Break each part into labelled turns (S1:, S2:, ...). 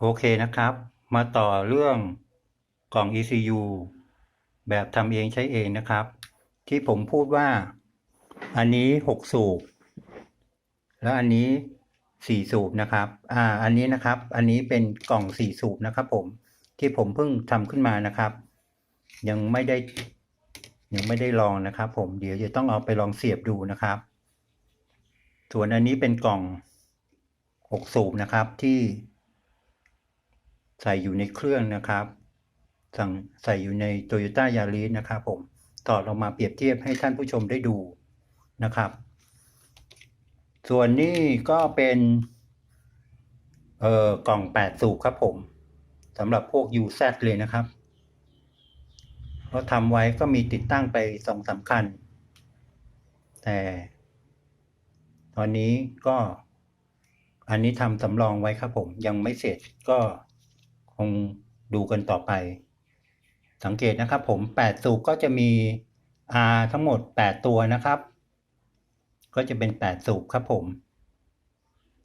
S1: โอเคนะครับ มาต่อเรื่องกล่อง ECU แบบทำเองใช้เองนะครับ ที่ผมพูดว่า อันนี้หกสูบ แล้วอันนี้สี่สูบนะครับ อ่า อันนี้นะครับ อันนี้เป็นกล่องสี่สูบนะครับ ผม ที่ผมเพิ่งทำขึ้นมานะครับ ยังไม่ได้ ยังไม่ได้ลองนะครับ ผม เดี๋ยวจะต้องเอาไปลองเสียบดูนะครับ ส่วนอันนี้เป็นกล่องหกสูบนะครับที่ ส่อยู่ในเครื่องนะครับ สั่งใส่อยู่ใน Toyota Yaris นะครับผมต่อลงมาเปรียบเทียบให้ท่านผู้ชมได้ดูนะครับ ส่วนนี้ก็เป็นเอ่อกล่อง 8 สูบครับผมสำหรับพวก UZ เลยนะครับเราทำไว้ก็มีติดตั้งไปสองสามคันแต่ ตอนนี้ก็อันนี้ทำสำรองไว้ครับผมยังไม่เสร็จก็ คงดูกันต่อไป สังเกตนะครับผม 8 สูบก็จะมี R ทั้งหมด 8 ตัวนะครับ ก็จะเป็น 8 สูบครับผม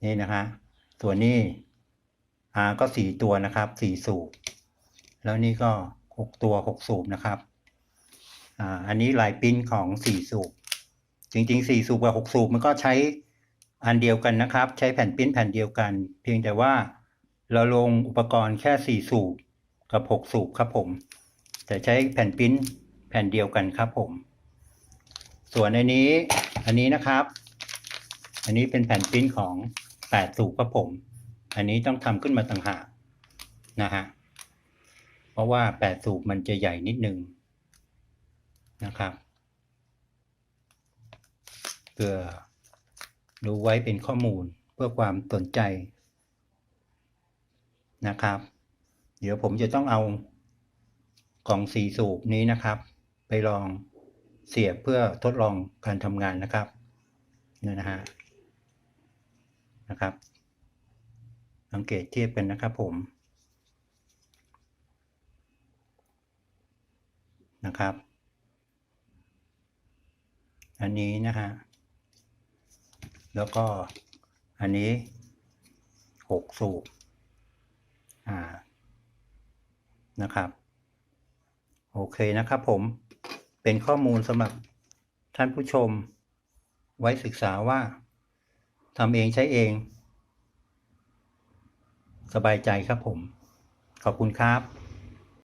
S1: นี่นะฮะส่วนนี้ R ก็ 4 ตัวนะครับ 4 สูบ แล้วนี่ก็ 6 ตัว 6 สูบนะครับอ่าอันนี้ลายปิ้นของ 4 สูบ จริง ๆ 4 สูบกับ 6 สูบมันก็ใช้อันเดียวกันนะครับ ใช้แผ่นปิ้นแผ่นเดียวกัน เพียงแต่ว่า เราลงอุปกรณ์แค่ 4 สูบกับ 6 สูบครับผม แต่ใช้แผ่นปิ้นแผ่นเดียวกันครับผม ส่วนอันนี้อันนี้นะครับ อันนี้เป็นแผ่นปิ้นของ 8 สูบครับผม อันนี้ต้องทำขึ้นมาต่างหากนะฮะเพราะว่า 8 สูบมันจะใหญ่นิดนึงนะครับเพื่อดูไว้เป็นข้อมูลเพื่อความสนใจ นะครับ เดี๋ยวผมจะต้องเอากล่องสีสูบนี้นะครับ ไปลองเสียบเพื่อทดลองการทำงานนะครับนี่นะฮะนะครับ สังเกตเทียบกันนะครับผมนะครับ อันนี้นะฮะ แล้วก็อันนี้หกสูบ อ่า นะครับ โอเคนะครับผมเป็นข้อมูลสำหรับท่านผู้ชม ไว้ศึกษาว่าทำเองใช้เอง สบายใจครับผม ขอบคุณครับ